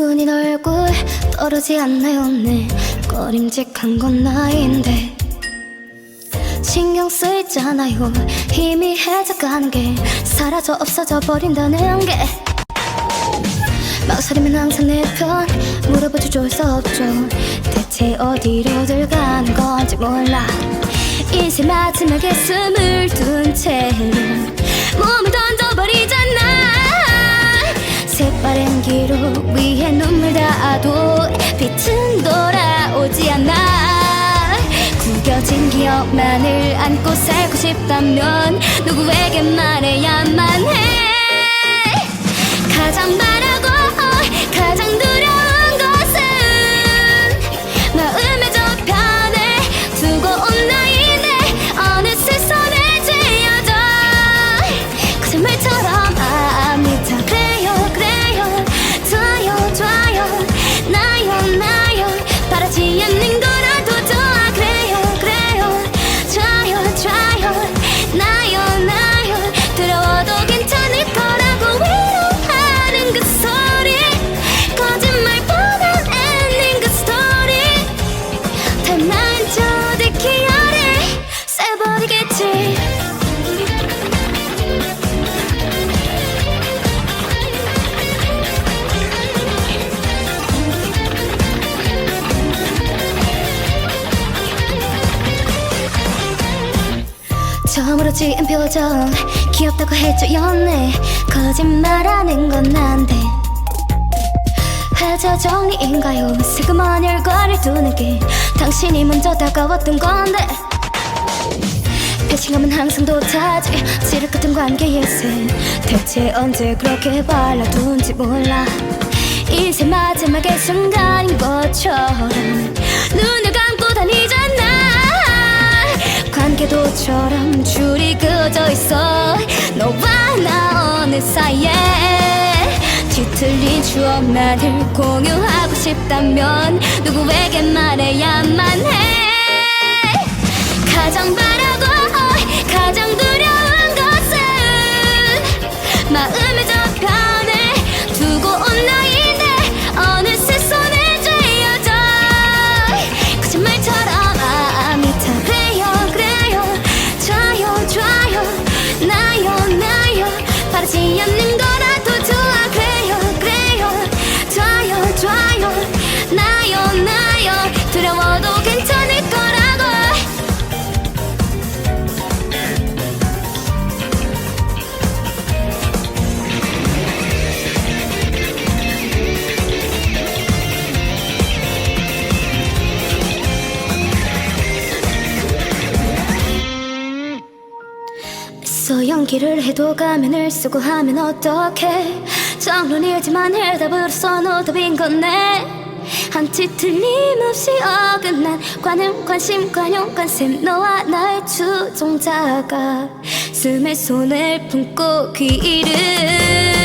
너뿐인 얼굴 떠오르지 않나요 내 꺼림직한 건 나인데. 신경 쓰이잖아요. 희미해져가는 게 사라져 없어져 버린다는 게. 막소리면 항상 내 편. 물어보죠 좋을 수 없죠. 대체 어디로들 가는 건지 몰라. 인생 마지막에 숨을 둔 채로 닿아도 빛은 돌아오지 않아. 구겨진 기억만을 안고 살고 싶다면 누구에게 말해야만 해 처음으로 지은 표정 귀엽다고 해줘 연애 거짓말하는 건 난데. 해저 정리인가요? 슬그머니 얼굴을 두는 게 당신이 먼저 다가왔던 건데. 배신감은 항상 도타지. 지를 같은 관계에서 대체 언제 그렇게 발라둔지 몰라. 인생 마지막의 순간인 것처럼 눈을 감고 다니잖아. 관계도처럼 그어져 있어. 너와 나 어느 사이에 뒤틀린 추억만을 공유하고 싶다면 누구에게 말해야만 해. 가장 바라 나요 바라지 않는 거 써 연기를 해도 가면을 쓰고 하면 어떡해? 정론이지만 해답으로서 너답인 건네 한치 틀림없이 어긋난 관음 관심 관용 관심 너와 나의 추종자가 숨에 손을 품고 귀를